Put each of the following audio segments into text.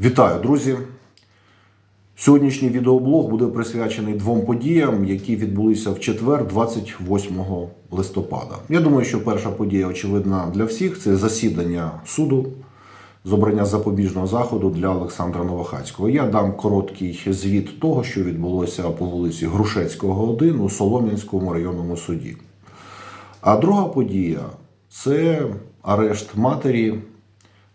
Вітаю, друзі! Сьогоднішній відеоблог буде присвячений двом подіям, які відбулися в четвер, 28 листопада. Я думаю, що перша подія очевидна для всіх це засідання суду з обрання запобіжного заходу для Олександра Новохацького. Я дам короткий звіт того, що відбулося по вулиці Грушецького, 1 у Солом'янському районному суді. А друга подія це арешт матері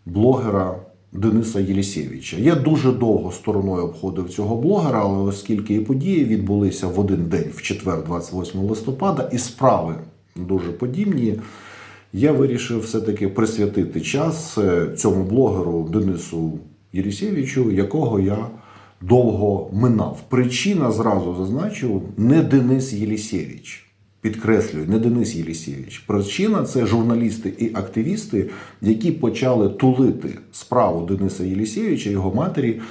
блогера Дениса Єлісєвича. Я дуже довго стороною обходив цього блогера, але оскільки і події відбулися в один день, в четвер, 28 листопада, і справи дуже подібні, я вирішив все-таки присвятити час е, цьому блогеру Денису Єлісєвичу, якого я довго минав. Причина зразу зазначу не Денис Єлісєвич. Підкреслюю, не Денис Єлісєвич. Причина це журналісти і активісти, які почали тулити справу Дениса Єлісєвича, його матері,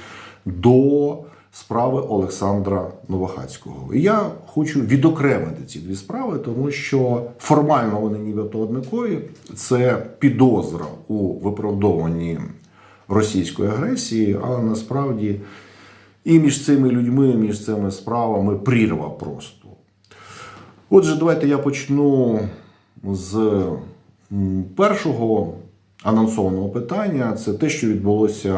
до справи Олександра Новохацького. І я хочу відокремити ці дві справи, тому що формально вони нібито однакові. Це підозра у виправдовуванні російської агресії, але насправді і між цими людьми, і між цими справами прірва просто. Отже, давайте я почну з першого анонсованого питання. Це те, що відбулося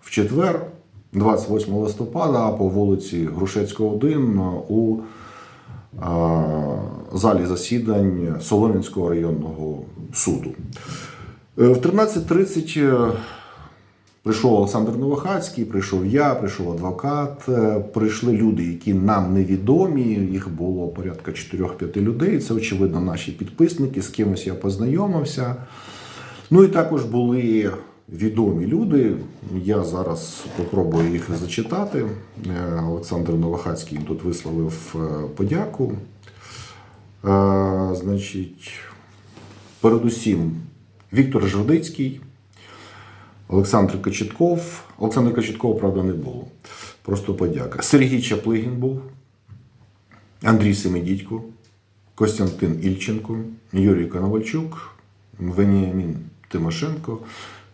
в четвер, 28 листопада, по вулиці Грушецького, 1 у залі засідань Солом'янського районного суду. Е, В 13.30 Прийшов Олександр Новохацький, прийшов я, прийшов адвокат, е, прийшли люди, які нам невідомі. Їх було порядка 4-5 людей. Це, очевидно, наші підписники, з кимось я познайомився. Ну і також були відомі люди. Я зараз попробую їх зачитати. Е, Олександр Новохацький тут висловив е, подяку. Значить, передусім, Віктор Жовдицький. Олександр Кочетков. Олександр Кочеткова, правда, не було. Просто подяка. Сергій Чаплигін був, Андрій Семедідько, Костянтин Ільченко, Юрій Коновальчук, Веніамін Тимошенко.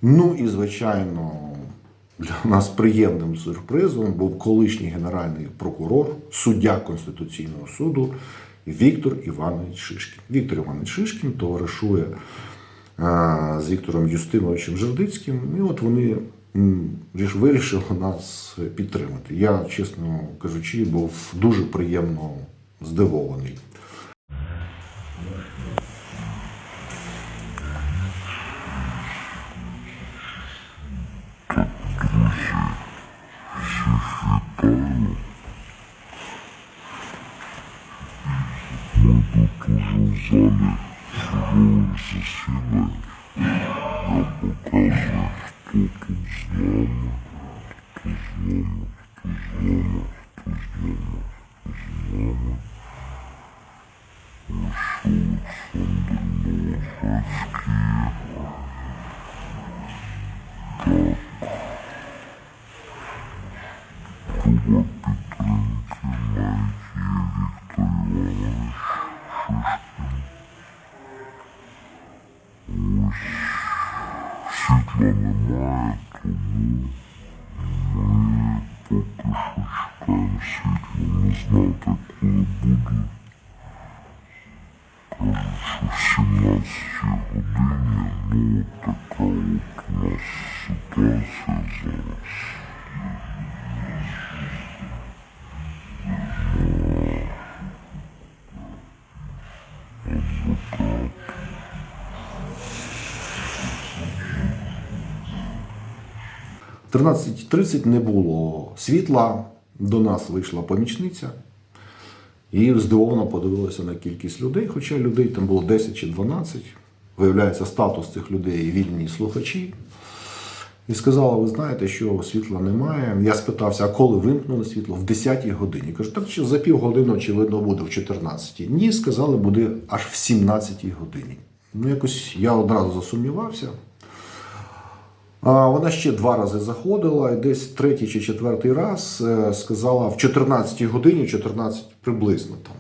Ну і, звичайно, для нас приємним сюрпризом був колишній генеральний прокурор, суддя Конституційного суду Віктор Іванович Шишкін. Віктор Іванович Шишкін товаришує з Віктором Юстиновичем Жердицьким. І от вони ріш- вирішили нас підтримати. Я, чесно кажучи, був дуже приємно здивований. Ми тут уже в залі судових засідань. Я показую, хто тут з нами, хто з нами, хто з нами, поки що чекаємо світла. Не знати, коли буде. Кажуть, що в 17 годині, ну така от у нас ситуація зараз. 13.30 не було світла. До нас вийшла помічниця і здивовано подивилася на кількість людей, хоча людей там було 10 чи 12. Виявляється, статус цих людей вільні слухачі. І сказала: ви знаєте, що світла немає. Я спитався, а коли вимкнули світло? В 10-й годині. Кажу, так що за півгодини, очевидно, буде в 14-й. Ні, сказали, буде аж в 17-й годині. Ну, якось я одразу засумнівався. Вона ще два рази заходила, і десь третій чи четвертий раз е, сказала в 14 годині, 14 приблизно там.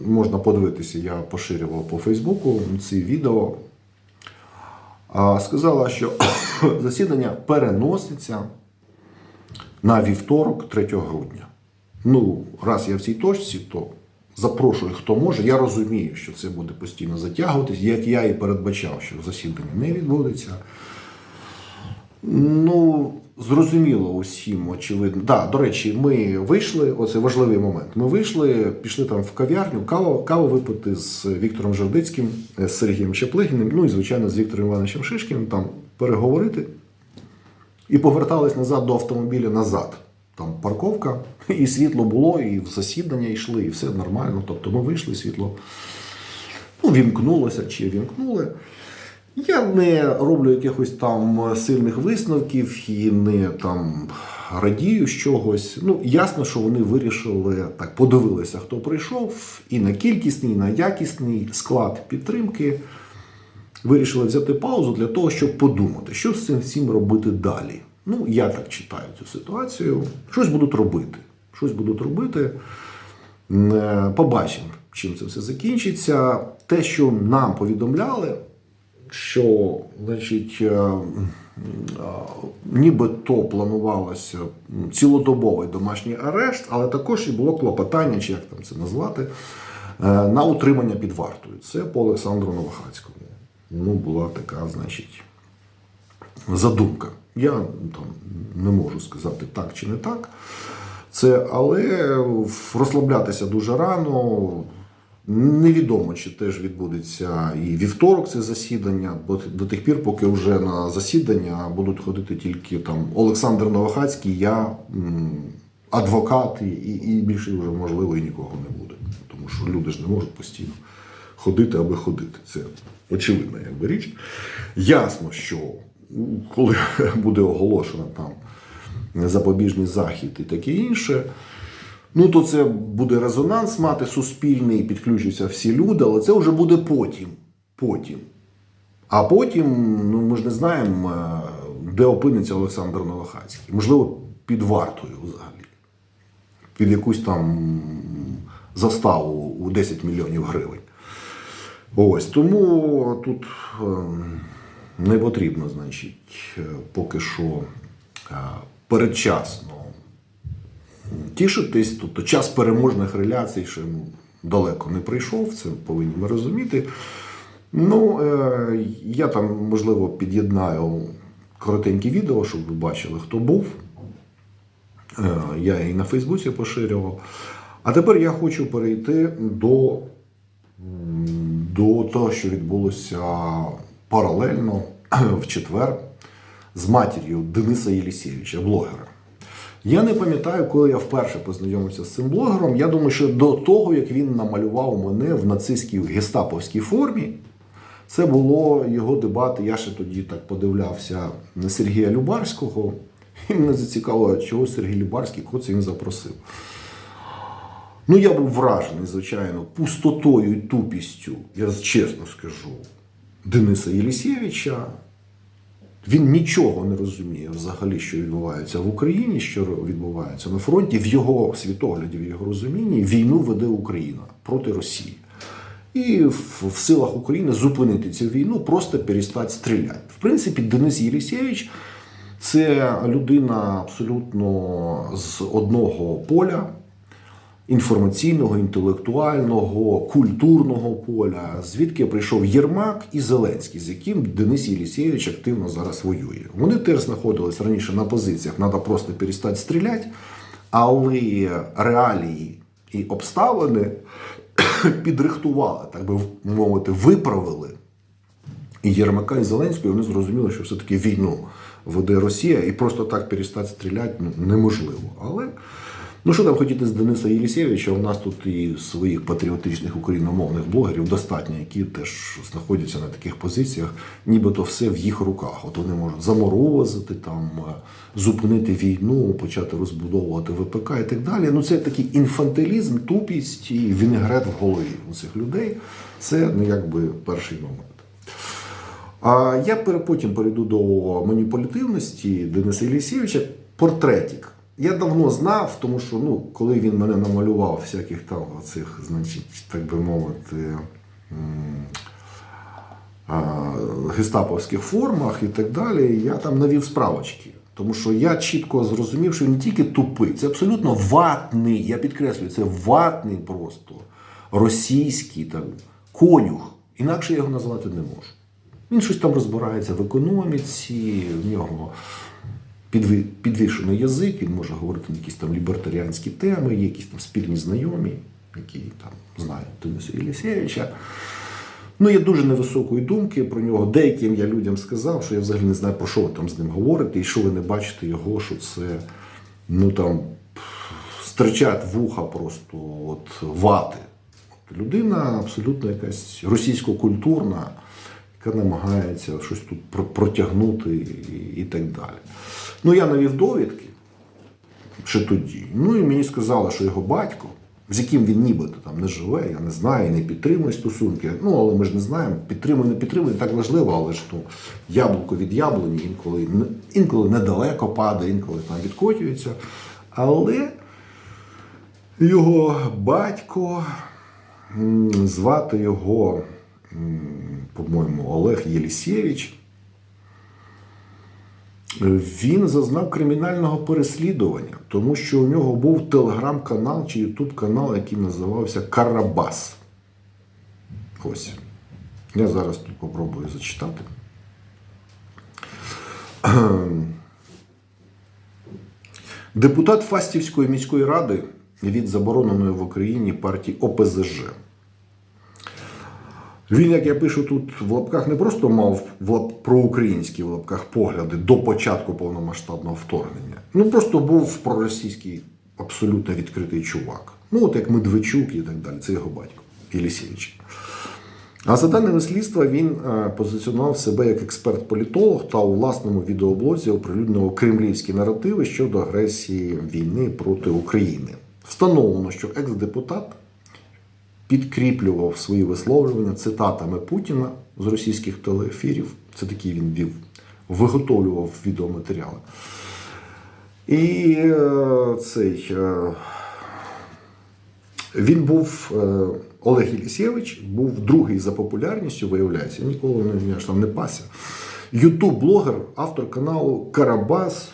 Можна подивитися, я поширював по Фейсбуку ці відео. Сказала, що засідання переноситься на вівторок, 3 грудня. Ну, раз я в цій точці, то запрошую, хто може. Я розумію, що це буде постійно затягуватись, як я і передбачав, що засідання не відбудеться. Ну, зрозуміло усім, очевидно. Да, до речі, ми вийшли, оце важливий момент. Ми вийшли, пішли там в кав'ярню, каву, каву випити з Віктором Жердицьким, з Сергієм Чаплигіним, ну і, звичайно, з Віктором Івановичем Шишкіним, там переговорити. І повертались назад до автомобіля назад. Там парковка, і світло було, і в засідання йшли, і все нормально. Тобто ми вийшли, світло ну, вімкнулося чи вімкнули. Я не роблю якихось там сильних висновків і не там радію з чогось. Ну, ясно, що вони вирішили так, подивилися, хто прийшов, і на кількісний, і на якісний склад підтримки. Вирішили взяти паузу для того, щоб подумати, що з цим всім робити далі. Ну, я так читаю цю ситуацію. Щось будуть робити. Щось будуть робити. Е, Побачимо, чим це все закінчиться. Те, що нам повідомляли, що значить, е, е, нібито планувалося цілодобовий домашній арешт, але також і було клопотання, чи як там це назвати, е, на утримання під вартою. Це по Олександру Новохацькому. Ну, була така, значить, задумка. Я там не можу сказати так чи не так. Це, але розслаблятися дуже рано. Невідомо, чи теж відбудеться і вівторок це засідання, бо до тих пір, поки вже на засідання будуть ходити тільки там Олександр Новохацький, я, адвокат, і, і, більше вже можливо і нікого не буде. Тому що люди ж не можуть постійно ходити, аби ходити. Це очевидна якби річ. Ясно, що коли буде оголошено там запобіжний захід і таке інше. Ну, то це буде резонанс мати суспільний, підключаться всі люди, але це вже буде потім. Потім. А потім, ну ми ж не знаємо, е, де опиниться Олександр Новохацький. Можливо, під вартою взагалі. Під якусь там заставу у 10 мільйонів гривень. Ось тому тут ем, не потрібно, значить, е, поки що е, передчасно тішитись. Тобто час переможних реляцій ще далеко не прийшов, це повинні ми розуміти. Ну, е, я там, можливо, під'єднаю коротеньке відео, щоб ви бачили, хто був. Е, Я і на Фейсбуці поширював. А тепер я хочу перейти до, до того, що відбулося паралельно в четвер з матір'ю Дениса Єлісєвича, блогера. Я не пам'ятаю, коли я вперше познайомився з цим блогером. Я думаю, що до того, як він намалював мене в нацистській гестаповській формі, це було його дебати. Я ще тоді так подивлявся на Сергія Любарського. І мене зацікавило, чого Сергій Любарський, кого це він запросив. Ну, я був вражений, звичайно, пустотою і тупістю, я чесно скажу, Дениса Єлісєвича. Він нічого не розуміє взагалі, що відбувається в Україні, що відбувається на фронті. В його світогляді, в його розумінні, війну веде Україна проти Росії. І в, силах України зупинити цю війну, просто перестати стріляти. В принципі, Денис Єлісєвич це людина абсолютно з одного поля інформаційного, інтелектуального, культурного поля, звідки прийшов Єрмак і Зеленський, з яким Денис Єлісєвич активно зараз воює. Вони теж знаходились раніше на позиціях, треба просто перестати стріляти, але реалії і обставини підрихтували, так би мовити, виправили. І Єрмака і Зеленського вони зрозуміли, що все-таки війну веде Росія, і просто так перестати стріляти ну, неможливо. Але ну що там хотіти з Дениса Єлісєвича? У нас тут і своїх патріотичних україномовних блогерів достатньо, які теж знаходяться на таких позиціях, нібито все в їх руках. От вони можуть заморозити, там, е, зупинити війну, почати розбудовувати ВПК і так далі. Ну це такий інфантилізм, тупість і вінегрет в голові у цих людей. Це ну, якби перший момент. А я потім перейду до маніпулятивності Дениса Єлісєвича. Портретик. Я давно знав, тому що ну, коли він мене намалював всяких там оцих, значить, так би мовити, гестаповських формах і так далі, я там навів справочки. Тому що я чітко зрозумів, що він не тільки тупий, це абсолютно ватний, я підкреслюю, це ватний просто російський там, конюх. Інакше я його назвати не можу. Він щось там розбирається в економіці, в нього підві- підвішений язик, він може говорити на якісь там лібертаріанські теми, є якісь там спільні знайомі, які там знають Дениса Єлісєвича. Ну, є дуже невисокої думки про нього. Деяким я людям сказав, що я взагалі не знаю, про що ви там з ним говорите, і що ви не бачите його, що це ну там стричать вуха просто от вати. Людина абсолютно якась російсько-культурна, яка намагається щось тут протягнути і, і так далі. Ну, я навів довідки ще тоді. Ну і мені сказали, що його батько, з яким він нібито там не живе, я не знаю, не підтримує стосунки. Ну, але ми ж не знаємо, підтримує, не підтримує, так важливо, але ж ну, яблуко від яблуні інколи, інколи недалеко падає, інколи там відкотюється. Але його батько, звати його, по-моєму, Олег Єлісєвич. Він зазнав кримінального переслідування, тому що у нього був телеграм-канал чи ютуб канал, який називався Карабас. Ось. Я зараз тут попробую зачитати. Депутат Фастівської міської ради від забороненої в Україні партії ОПЗЖ. Він, як я пишу тут в лапках, не просто мав лап... проукраїнські в лапках погляди до початку повномасштабного вторгнення. Ну просто був проросійський абсолютно відкритий чувак. Ну, от як Медведчук і так далі. Це його батько Єлісєвич. А за даними слідства, він е, позиціонував себе як експерт-політолог та у власному відеоблозі оприлюднив кремлівські наративи щодо агресії війни проти України. Встановлено, що екс-депутат підкріплював свої висловлювання цитатами Путіна з російських телеефірів. Це такі він вів, виготовлював відеоматеріали. І е, цей. Е, він був е, Олег Єлісєвич, був другий за популярністю, виявляється. Ніколи не, я ж не пася. Ютуб-блогер, автор каналу Карабас.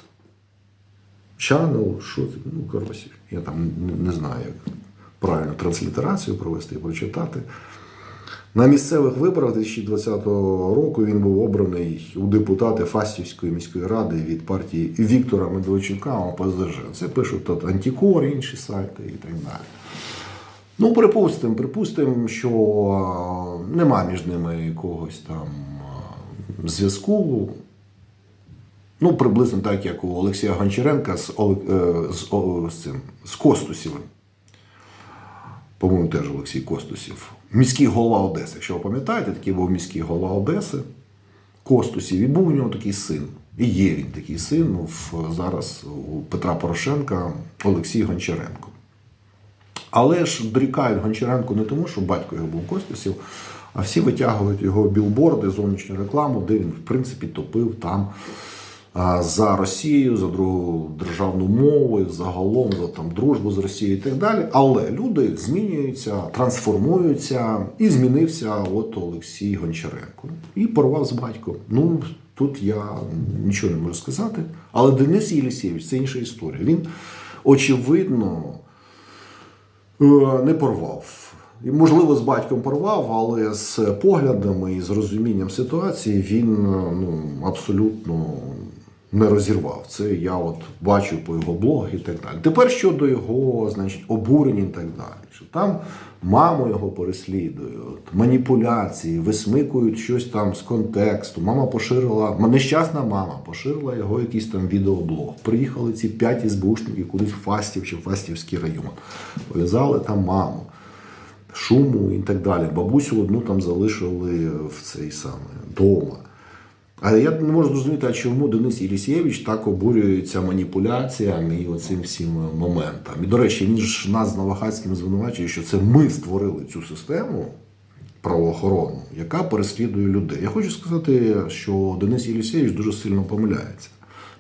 Channel, що це? Ну, коротше, я там не знаю, як правильно транслітерацію провести і прочитати. На місцевих виборах 2020 року він був обраний у депутати Фастівської міської ради від партії Віктора Медведчука ОПЗЖ. Це пишуть тут Антикор, інші сайти і так далі. Ну, припустимо, припустимо, що нема між ними якогось там зв'язку. Ну, приблизно так, як у Олексія Гончаренка з, Оле- е, з, з цим, з Костусєвим. По-моєму, теж Олексій Костусів. Міський голова Одеси. Якщо ви пам'ятаєте, такий був міський голова Одеси. Костусів. І був у нього такий син. І є він такий син в, зараз у Петра Порошенка Олексій Гончаренко. Але ж дорікають Гончаренку не тому, що батько його був Костусів, а всі витягують його білборди, зовнішню рекламу, де він, в принципі, топив там за Росію, за другу державну мову, загалом за там дружбу з Росією і так далі. Але люди змінюються, трансформуються, і змінився от Олексій Гончаренко. І порвав з батьком. Ну, тут я нічого не можу сказати. Але Денис Єлісєвич це інша історія. Він, очевидно, Е, не порвав. І, можливо, з батьком порвав, але з поглядами і з розумінням ситуації він е, ну, абсолютно не розірвав. Це я от бачу по його блогу і так далі. Тепер щодо його значить, обурень і так далі. Що там маму його переслідують, маніпуляції, висмикують щось там з контексту. Мама поширила, нещасна мама поширила його якийсь там відеоблог. Приїхали ці п'ять СБУшників кудись в Фастів чи в Фастівський район. Пов'язали там маму шуму і так далі. Бабусю одну там залишили в цей саме дома. Але я не можу зрозуміти, а чому Денис Єлісєвич так обурюється маніпуляціями і оцим всім моментам. І, до речі, він ж нас з Новохацьким звинувачує, що це ми створили цю систему правоохоронну, яка переслідує людей. Я хочу сказати, що Денис Єлісєвич дуже сильно помиляється.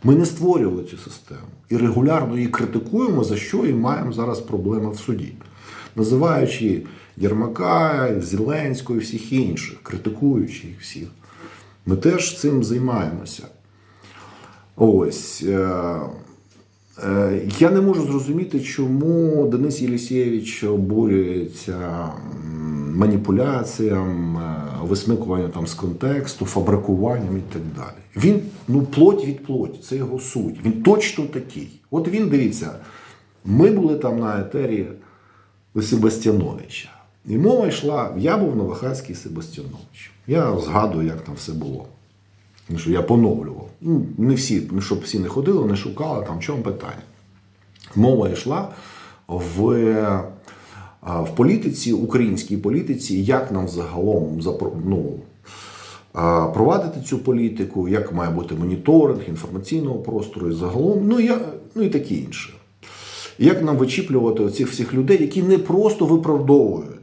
Ми не створювали цю систему і регулярно її критикуємо, за що і маємо зараз проблеми в суді. Називаючи Єрмака, Зеленського і всіх інших, критикуючи їх всіх. Ми теж цим займаємося. Ось. Е, е, я не можу зрозуміти, чому Денис Єлісєвич обурюється маніпуляціям, е, висмикуванням там з контексту, фабрикуванням і так далі. Він ну, плоть від плоті, це його суть. Він точно такий. От він дивіться, ми були там на етері у. І мова йшла, я був Новохацький Себастьянович. Я згадую, як там все було. Ну, що я поновлював. Ну, не всі, ну, щоб всі не ходили, не шукали, там в чому питання. Мова йшла в, в політиці, українській політиці, як нам загалом ну, провадити цю політику, як має бути моніторинг інформаційного простору і загалом, ну, я, ну і таке інше. Як нам вичіплювати оцих всіх людей, які не просто виправдовують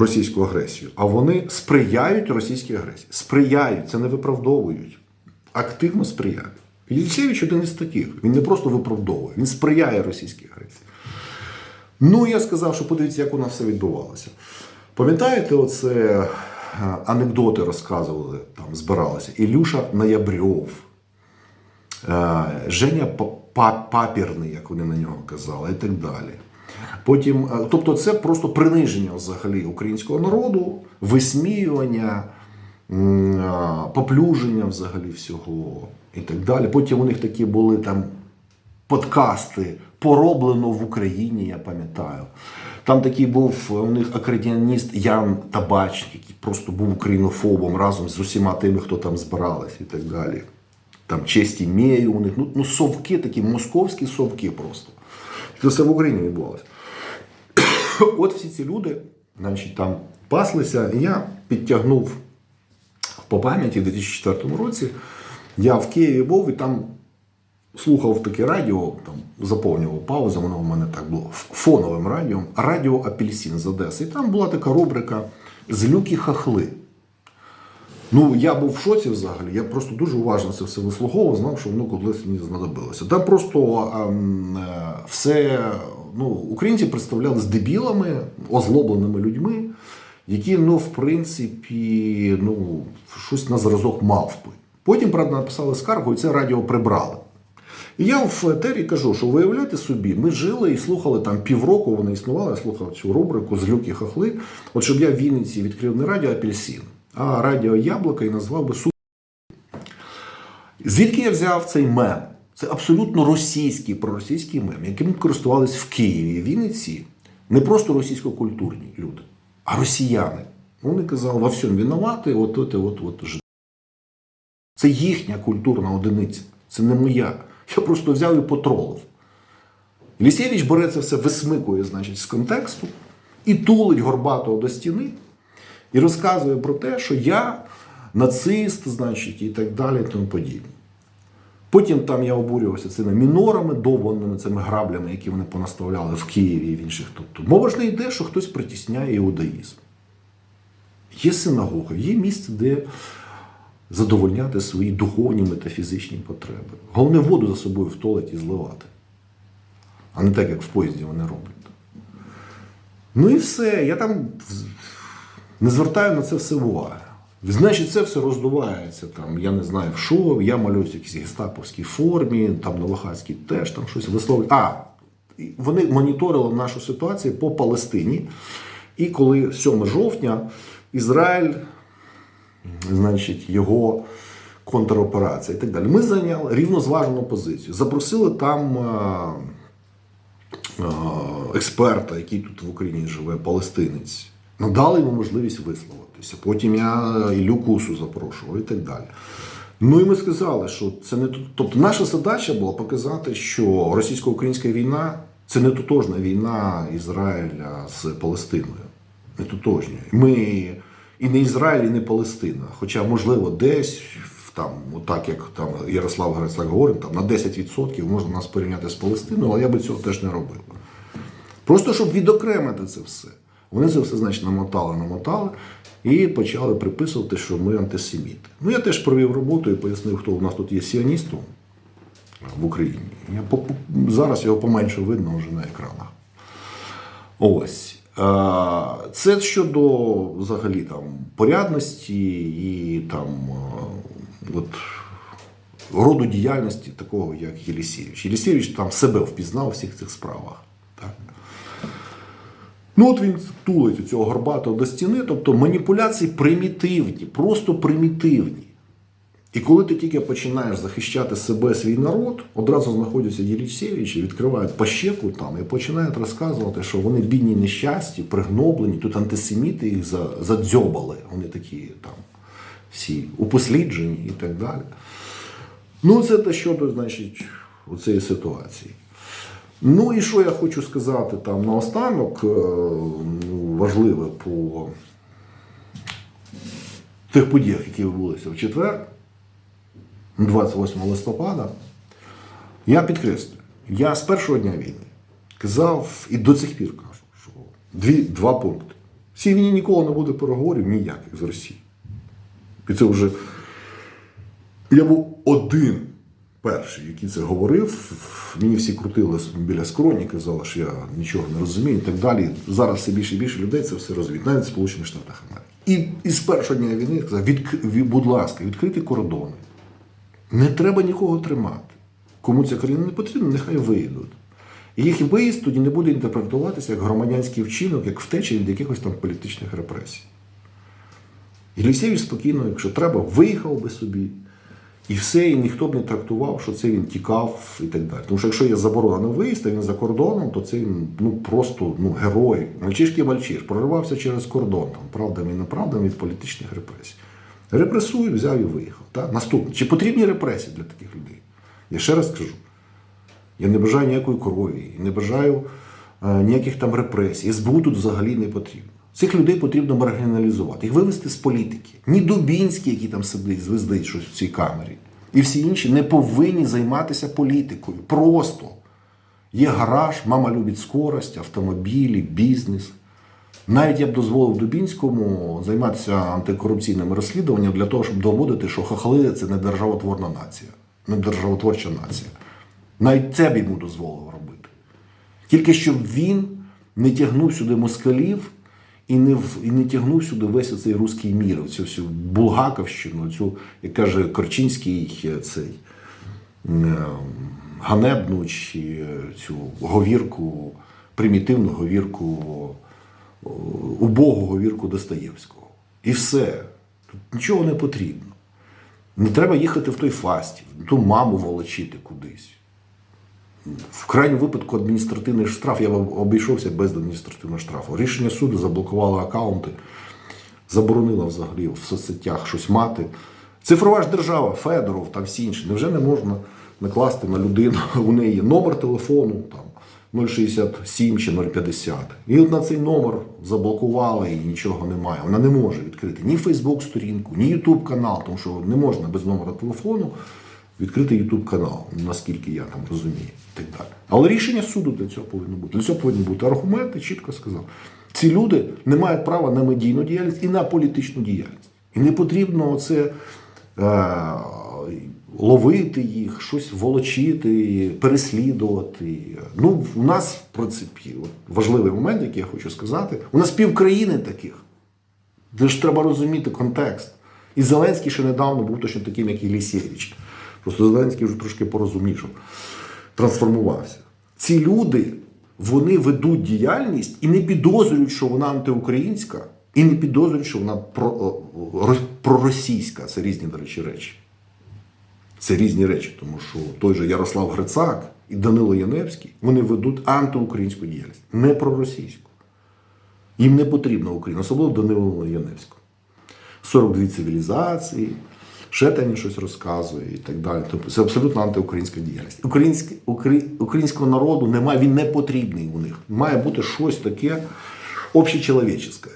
російську агресію, а вони сприяють російській агресії. Сприяють, це не виправдовують. Активно сприяють. Єлісєвич один із таких. Він не просто виправдовує, він сприяє російській агресії. Ну, я сказав, що подивіться, як у нас все відбувалося. Пам'ятаєте, оце е, анекдоти розказували, там збиралися. Ілюша Ноябрьов, е, Женя Па- Па- Папірний, як вони на нього казали, і так далі. Потім, е, тобто, це просто приниження взагалі українського народу, висміювання, поплюження взагалі всього і так далі. Потім у них такі були там подкасти пороблено в Україні, я пам'ятаю. Там такий був у них акордіоніст Ян Табачник, який просто був українофобом разом з усіма тими, хто там збирались і так далі. Там честь імею у них, ну, ну совки такі, московські совки просто. Це все в Україні відбувалося. От всі ці люди, значить, там паслися, і я підтягнув по пам'яті в 2004 році. Я в Києві був і там слухав таке радіо, там заповнював паузу, воно в мене так було фоновим радіо, радіо Апельсин з Одеси. І там була така рубрика Злюки хахли. Ну, я був в шоці взагалі. Я просто дуже уважно це все вислуховував, знав, що воно колись мені знадобилося. Там просто ем, е, все, ну, українці представляли з дебілами, озлобленими людьми, які, ну, в принципі, ну, щось на зразок мавпи. Потім, правда, написали скаргу, і це радіо прибрали. І я в етері кажу, що виявляйте собі, ми жили і слухали там півроку, вони існували, я слухав цю рубрику «Злюки хахли. От щоб я в Вінниці відкрив не радіо Апельсин, а радіо Яблука і назвав би су. Звідки я взяв цей мем? Це абсолютно російський, проросійський мем, яким користувались в Києві Вінниці не просто російсько-культурні люди, а росіяни. Вони казали, во всьому винувати, от от, от, от, от. Це їхня культурна одиниця, це не моя. Я просто взяв і потролив. Лісєвич бере це все, висмикує, значить, з контексту і тулить Горбатого до стіни і розказує про те, що я нацист, значить, і так далі, і тому подібне. Потім там я обурювався цими мінорами, довбаними цими граблями, які вони понаставляли в Києві і в інших. Тобто, мова ж не йде, що хтось притісняє іудаїзм. Є синагога, є місце, де задовольняти свої духовні метафізичні потреби. Головне воду за собою в туалеті зливати, а не так, як в поїзді вони роблять. Ну і все. Я там не звертаю на це все уваги. Значить, це все роздувається. Там, я не знаю в що, я малююсь в якійсь гестаповській формі, там Новохацький теж там щось висловлює. А, вони моніторили нашу ситуацію по Палестині. І коли 7 жовтня Ізраїль значить, його контроперація і так далі. Ми зайняли рівнозважену позицію. Запросили там а, а, експерта, який тут в Україні живе, палестинець. Надали йому можливість висловитися. Потім я Іллю Кусу запрошував і так далі. Ну і ми сказали, що це не. Тобто наша задача була показати, що російсько-українська війна це не тотожна війна Ізраїля з Палестиною. Не тотожня. Ми і не Ізраїль, і не Палестина. Хоча, можливо, десь там, так як там Ярослав Грицак говорить, там на 10% можна нас порівняти з Палестиною, але я би цього теж не робив. Просто щоб відокремити це все. Вони це все, значить, намотали, намотали і почали приписувати, що ми антисеміти. Ну, я теж провів роботу і пояснив, хто у нас тут є сіоністом в Україні. Я зараз його поменше видно вже на екранах. Ось. Це щодо взагалі там порядності і там от, роду діяльності такого, як Єлісєвич. Єлісєвич там себе впізнав у всіх цих справах. Ну, от він тулить у цього горбатого до стіни, тобто маніпуляції примітивні, просто примітивні. І коли ти тільки починаєш захищати себе, свій народ, одразу знаходяться Єлісєвичі, відкривають пащеку там і починають розказувати, що вони бідні нещасті, пригноблені, тут антисеміти їх задзьобали. Вони такі там всі упосліджені і так далі. Ну, це те щодо, значить, у цієї ситуації. Ну і що я хочу сказати там наостанок, е, ну, важливе по тих подіях, які відбулися в четвер, 28 листопада, я підкреслюю, я з першого дня війни казав і до цих пір кажу, що дві, два пункти. В цій війні ніколи не буде переговорів ніяких з Росією. І це вже я був один перший, який це говорив. Мені всі крутили біля скроні, казали, що я нічого не розумію і так далі. Зараз все більше і більше людей це все розуміють, навіть в Сполучених Штатах Америки. І, з першого дня війни казав, від, від, будь ласка, відкриті кордони. Не треба нікого тримати. Кому ця країна не потрібна, нехай вийдуть. І їх виїзд тоді не буде інтерпретуватися як громадянський вчинок, як втеча від якихось там політичних репресій. Єлісєвич спокійно, якщо треба, виїхав би собі. І все, і ніхто б не трактував, що це він тікав і так далі. Тому що якщо є заборона на виїзд, а він за кордоном, то це він ну, просто ну, герой. Мальчишки мальчиш, проривався через кордон, там, правдами і неправдами від політичних репресій. Репресують, взяв і виїхав. Так? Наступне. Чи потрібні репресії для таких людей? Я ще раз кажу. Я не бажаю ніякої крові, не бажаю е, ніяких там репресій. СБУ тут взагалі не потрібно. Цих людей потрібно маргіналізувати, їх вивести з політики. Ні Дубінський, який там сидить, звездить щось в цій камері, і всі інші не повинні займатися політикою. Просто є гараж, мама любить скорость, автомобілі, бізнес. Навіть я б дозволив Дубінському займатися антикорупційним розслідуванням для того, щоб доводити, що хахали це не державотворна нація, не державотворча нація. Навіть це б йому дозволив робити. Тільки щоб він не тягнув сюди москалів і не, і не тягнув сюди весь цей руський мір, цю всю Булгаковщину, цю, як каже Корчинський, е, цей е, ганебну чи е, цю говірку, примітивну говірку, убогу говірку Достоєвського. І все. Тут нічого не потрібно. Не треба їхати в той фастів, ту маму волочити кудись. В крайньому випадку адміністративний штраф, я б обійшовся без адміністративного штрафу. Рішення суду заблокувало аккаунти, заборонило взагалі в соцсетях щось мати. Цифрова ж держава, Федоров та всі інші. Невже не можна накласти на людину? У неї номер телефону там 067 чи 050. І от на цей номер заблокували і нічого немає. Вона не може відкрити ні Фейсбук сторінку, ні YouTube канал, тому що не можна без номера телефону відкрити YouTube канал, наскільки я там розумію, і так далі. Але рішення суду для цього повинно бути. Для цього повинні бути аргументи, чітко сказав. Ці люди не мають права на медійну діяльність і на політичну діяльність. І не потрібно оце е, ловити їх, щось волочити, переслідувати. Ну, у нас, в принципі, важливий момент, який я хочу сказати, у нас півкраїни таких. Де ж треба розуміти контекст. І Зеленський ще недавно був точно таким, як і Лісєвич. Просто Зеленський вже трошки порозумнішав, трансформувався. Ці люди вони ведуть діяльність і не підозрюють, що вона антиукраїнська, і не підозрюють, що вона ро- проросійська. Це різні, до речі, речі. Це різні речі, тому що той же Ярослав Грицак і Данило Яневський вони ведуть антиукраїнську діяльність, не проросійську. Їм не потрібна Україна, особливо Данило Яневського. 42 цивілізації, ще там він щось розказує і так далі. Тобто це абсолютно антиукраїнська діяльність. Український, укра- українського народу немає, він не потрібний у них. Має бути щось таке общечеловеческе.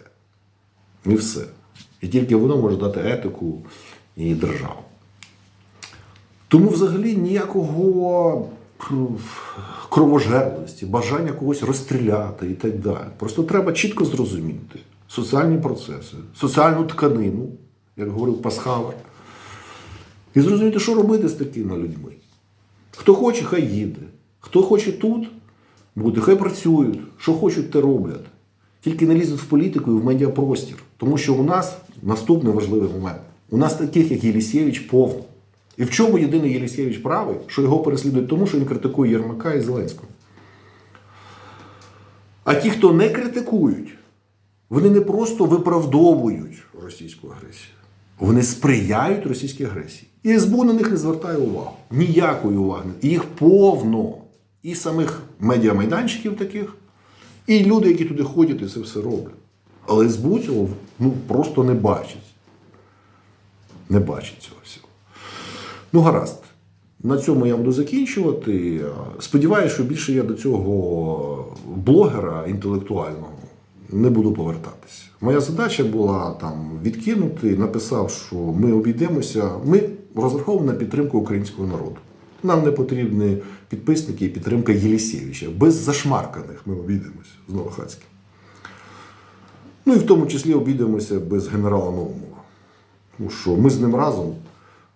І все. І тільки воно може дати етику і державу. Тому взагалі ніякого пф, кровожерливості, бажання когось розстріляти і так далі. Просто треба чітко зрозуміти соціальні процеси, соціальну тканину, як говорив Пасхавер, і зрозуміти, що робити з такими людьми. Хто хоче, хай їде. Хто хоче тут бути, хай працюють. Що хочуть, те роблять. Тільки не лізуть в політику і в медіапростір. Тому що у нас наступний важливий момент. У нас таких, як Єлісєвич, повно. І в чому єдиний Єлісєвич правий, що його переслідують тому, що він критикує Єрмака і Зеленського. А ті, хто не критикують, вони не просто виправдовують російську агресію, вони сприяють російській агресії. І СБУ на них не звертає увагу. Ніякої уваги. Їх повно. І самих медіамайданчиків таких, і люди, які туди ходять і це все роблять. Але СБУ цього ну, просто не бачить. Не бачить цього всього. Ну, гаразд. На цьому я буду закінчувати. Сподіваюся, що більше я до цього блогера інтелектуального не буду повертатися. Моя задача була там відкинути, написав, що ми обійдемося. Ми розраховуємо на підтримку українського народу. Нам не потрібні підписники і підтримка Єлісєвича. Без зашмарканих ми обійдемося з Новохацьким. Ну і в тому числі обійдемося без генерала Новомова. Тому що ми з ним разом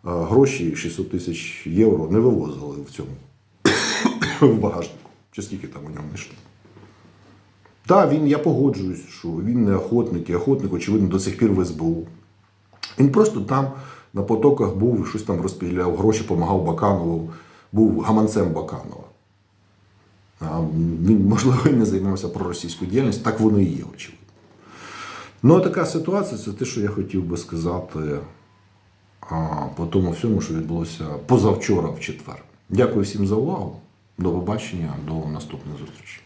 гроші 600 тисяч євро не вивозили в цьому в багажнику. Чи скільки там у нього не йшло. Так, він, я погоджуюсь, що він не охотник, і охотник, очевидно, до сих пір в СБУ. Він просто там на потоках був, щось там розпіляв, гроші допомагав Баканову, був гаманцем Баканова. А він, можливо, і не займався проросійською діяльністю, так воно і є, очевидно. Ну, а така ситуація це те, що я хотів би сказати а, по тому всьому, що відбулося позавчора в четвер. Дякую всім за увагу. До побачення, до наступних зустрічей.